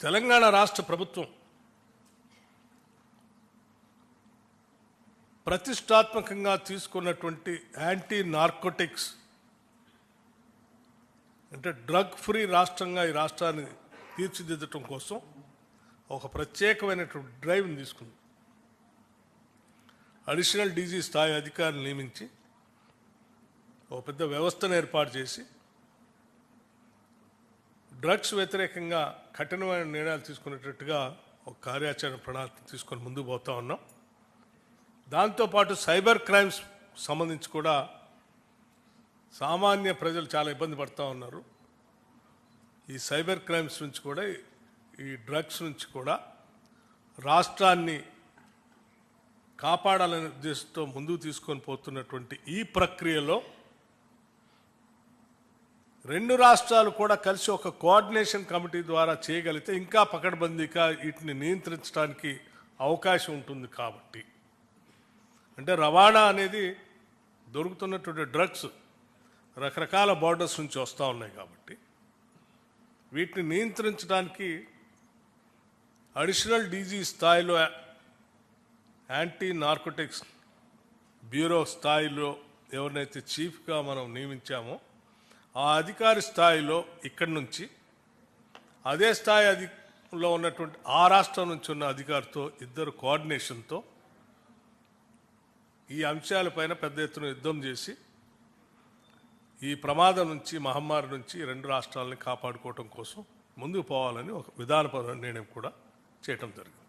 తెలంగాణ రాష్ట్ర ప్రభుత్వం ప్రతిష్టాత్మకంగా తీసుకున్నటువంటి యాంటీ నార్కోటిక్స్ అంటే డ్రగ్ ఫ్రీ రాష్ట్రంగా ఈ రాష్ట్రాన్ని తీర్చిదిద్దటం కోసం ఒక ప్రత్యేకమైనటువంటి డ్రైవ్ని తీసుకుంది. అడిషనల్ డీజీ స్థాయి అధికారిని నియమించి ఒక పెద్ద వ్యవస్థను ఏర్పాటు చేసి డ్రగ్స్ వ్యతిరేకంగా కఠినమైన నిర్ణయాలు తీసుకునేటట్టుగా ఒక కార్యాచరణ ప్రణాళిక తీసుకొని ముందుకు పోతా ఉన్నాం. దాంతోపాటు సైబర్ క్రైమ్స్ సంబంధించి కూడా సామాన్య ప్రజలు చాలా ఇబ్బంది పడుతూ ఉన్నారు. ఈ సైబర్ క్రైమ్స్ నుంచి కూడా ఈ డ్రగ్స్ నుంచి కూడా రాష్ట్రాన్ని కాపాడాలనే ఉద్దేశంతో ముందుకు తీసుకొని పోతున్నటువంటి ఈ ప్రక్రియలో రెండు రాష్ట్రాలు కూడా కలిసి ఒక కోఆర్డినేషన్ కమిటీ ద్వారా చేయగలిగితే ఇంకా పకడ్బందీగా వీటిని నియంత్రించడానికి అవకాశం ఉంటుంది కాబట్టి. అంటే రవాణా అనేది దొరుకుతున్నటువంటి డ్రగ్స్ రకరకాల బార్డర్స్ నుంచి వస్తూ ఉన్నాయి కాబట్టి. వీటిని నియంత్రించడానికి అడిషనల్ డీజీ స్థాయిలో యాంటీ నార్కోటిక్స్ బ్యూరో స్థాయిలో ఎవరినైతే చీఫ్గా మనం నియమించామో ఆ అధికారి స్థాయిలో ఇక్కడి నుంచి అదే స్థాయి అధిలో ఉన్నటువంటి ఆ రాష్ట్రం నుంచి ఉన్న అధికారితో ఇద్దరు కోఆర్డినేషన్తో ఈ అంశాలపైన పెద్ద ఎత్తున యుద్ధం చేసి ఈ ప్రమాదం నుంచి మహమ్మారి నుంచి రెండు రాష్ట్రాలని కాపాడుకోవటం కోసం ముందుకు పోవాలని ఒక విధానపరమైన నిర్ణయం కూడా చేయటం జరిగింది.